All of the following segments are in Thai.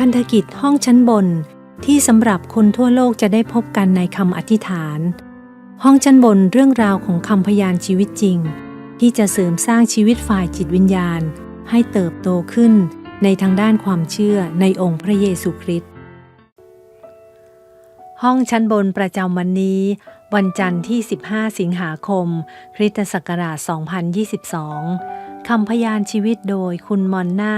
พันธกิจห้องชั้นบนที่สำหรับคนทั่วโลกจะได้พบกันในคำอธิษฐาน ห้องชั้นบนเรื่องราวของคำพยานชีวิตจริง ที่จะเสริมสร้างชีวิตฝ่ายจิตวิญญาณ ให้เติบโตขึ้นในทางด้านความเชื่อในองค์พระเยซูคริสต์ห้องชั้นบนประจำวันนี้ วันจันทร์ที่ 15 สิงหาคม คริสตศักราช 2022คำพยานชีวิตโดยคุณมอนนา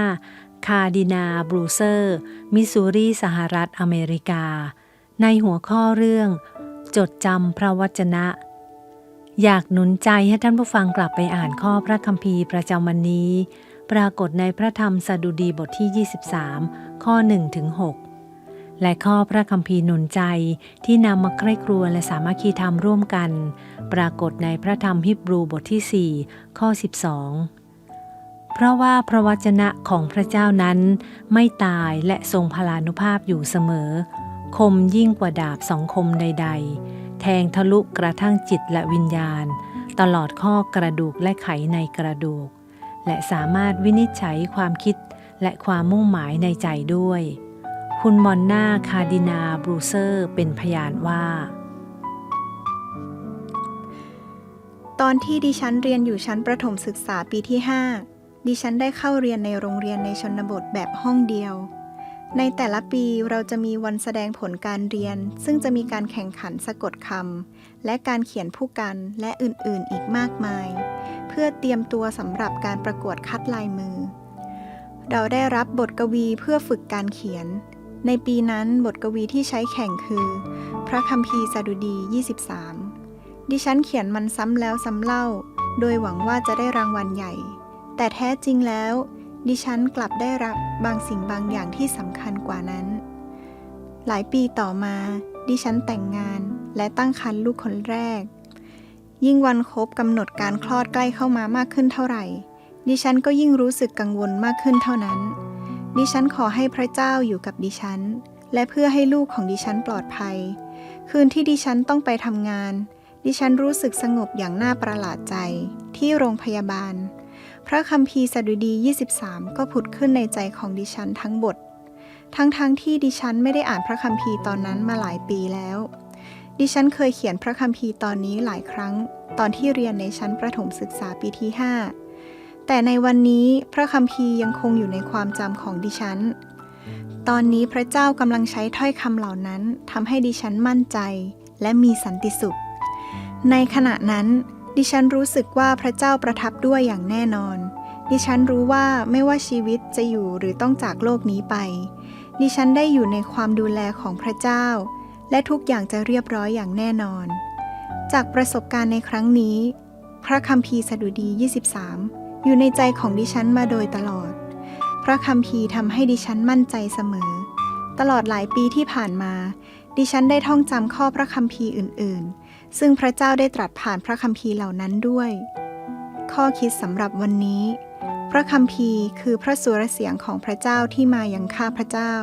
คาดินาบรูเซอร์ มิสซูรีสหรัฐอเมริกา ในหัวข้อเรื่อง จดจำพระวจนะ อยากหนุนใจให้ท่านผู้ฟังกลับไปอ่านข้อพระคัมภีร์ประจำวันนี้ ปรากฏในพระธรรมสดุดีบทที่ 23 ข้อ1ถึง6และข้อพระคัมภีร์หนุนใจที่นำมาใคร่ครัวและสามัคคีธรรมร่วมกัน ปรากฏในพระธรรมฮิบรูบทที่ 4 ข้อ 12 เพราะว่าพระวจนะของพระเจ้านั้นไม่ตายและทรงพลานุภาพอยู่เสมอ คมยิ่งกว่าดาบสองคมใด ๆ แทงทะลุกระทั่งจิตและวิญญาณ ตลอดข้อกระดูกและไขในกระดูก และสามารถวินิจฉัยความคิดและความมุ่งหมายในใจด้วย คุณมอนนาคาดินาบรูเซอร์เป็นพยานว่า ตอนที่ดิฉันเรียนอยู่ชั้นประถมศึกษาปีที่ 5 ดิฉันได้เข้าเรียนในโรงเรียนในชนบทแบบห้องเดียว ในแต่ละปีเราจะมีวันแสดงผลการเรียน ซึ่งจะมีการแข่งขันสะกดคำและการเขียนผู้กันและอื่นๆอีกมากมาย เพื่อเตรียมตัวสำหรับการประกวดคัดลายมือ เราได้รับบทกวีเพื่อฝึกการเขียน ในปีนั้นบทกวีที่ใช้แข่งคือ พระคัมภีร์สดุดี 23 ดิฉันเขียนมันซ้ำแล้วซ้ำเล่า โดยหวังว่าจะได้รางวัลใหญ่ แต่แท้จริงแล้ว ดิฉันกลับได้รับบางสิ่งบางอย่างที่สำคัญกว่านั้น หลายปีต่อมา ดิฉันแต่งงานและตั้งครรภ์ลูกคนแรก ยิ่งวันครบกำหนดการคลอดใกล้เข้ามามากขึ้นเท่าไหร่ ดิฉันก็ยิ่งรู้สึกกังวลมากขึ้นเท่านั้น ดิฉันขอให้พระเจ้าอยู่กับดิฉัน และเพื่อให้ลูกของดิฉันปลอดภัย คืนที่ดิฉันต้องไปทำงาน ดิฉันรู้สึกสงบอย่างน่าประหลาดใจที่โรงพยาบาล พระคัมภีสดุดี 23 ก็ผุดขึ้นในใจของดิฉันทั้งบท ทั้งๆทที่ดิฉันไม่ได้อ่านพระคัมภีร์ตอนนั้นมาหลายปีแล้ว ดิฉันเคยเขียนพระคัมภีร์ตอนนี้หลายครั้ง ตอนที่เรียนในชั้นประถมศึกษาปีที่ 5 แต่ในวันนี้พระคัมภีร์ยังคงอยู่ในความจำของดิฉัน ตอนนี้พระเจ้ากำลังใช้ถ้อยคำเหล่านั้นทำให้ดิฉันมั่นใจ และมีสันติสุข ในขณะนั้น ดิฉันรู้สึกว่าพระเจ้าประทับด้วยอย่างแน่นอน ดิฉันรู้ว่าไม่ว่าชีวิตจะอยู่หรือต้องจากโลกนี้ไป ดิฉันได้อยู่ในความดูแลของพระเจ้า และทุกอย่างจะเรียบร้อยอย่างแน่นอน จากประสบการณ์ในครั้งนี้ พระคัมภีร์สดุดี 23 อยู่ในใจของดิฉันมาโดยตลอด พระคัมภีร์ทำให้ดิฉันมั่นใจเสมอ ตลอดหลายปีที่ผ่านมา ดิฉันได้ท่องจำข้อพระคัมภีร์อื่น ๆ ซึ่งพระเจ้าได้ตรัสผ่านพระคัมภีร์เหล่านั้นด้วย ข้อคิดสำหรับวันนี้ พระคัมภีร์คือพระสุรเสียงของพระเจ้าที่มาอย่างข้าพระเจ้า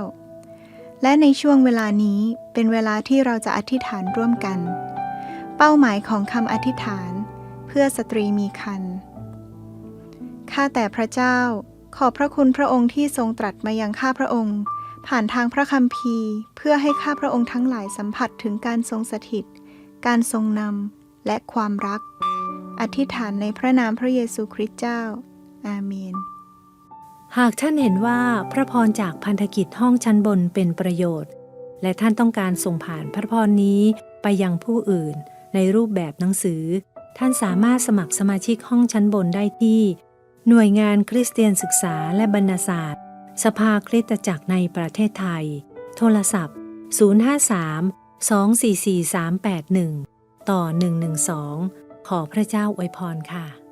และในช่วงเวลานี้เป็นเวลาที่เราจะอธิษฐานร่วมกัน เป้าหมายของคำอธิษฐาน เพื่อสตรีมีคันข้าแต่พระเจ้า ขอบพระคุณพระองค์ที่ทรงตรัสมายังข้าพระองค์ ผ่านทางพระคัมภีร์ เพื่อให้ข้าพระองค์ทั้งหลายสัมผัสถึงการทรงสถิต การทรงนำ และความรัก อธิษฐานในพระนามพระเยซูคริสต์เจ้า อาเมน หากท่านเห็นว่าพระพรจากพันธกิจห้องชั้นบนเป็นประโยชน์ และท่านต้องการส่งผ่านพระพรนี้ไปยังผู้อื่น ในรูปแบบหนังสือ ท่านสามารถสมัครสมาชิกห้องชั้นบนได้ที่ หน่วยงานคริสเตียนศึกษาและบรรณศาสตร์ สภาคริสตจักรในประเทศไทย โทรศัพท์ 053 244 381 ต่อ 112 ขอพระเจ้าอวยพรค่ะ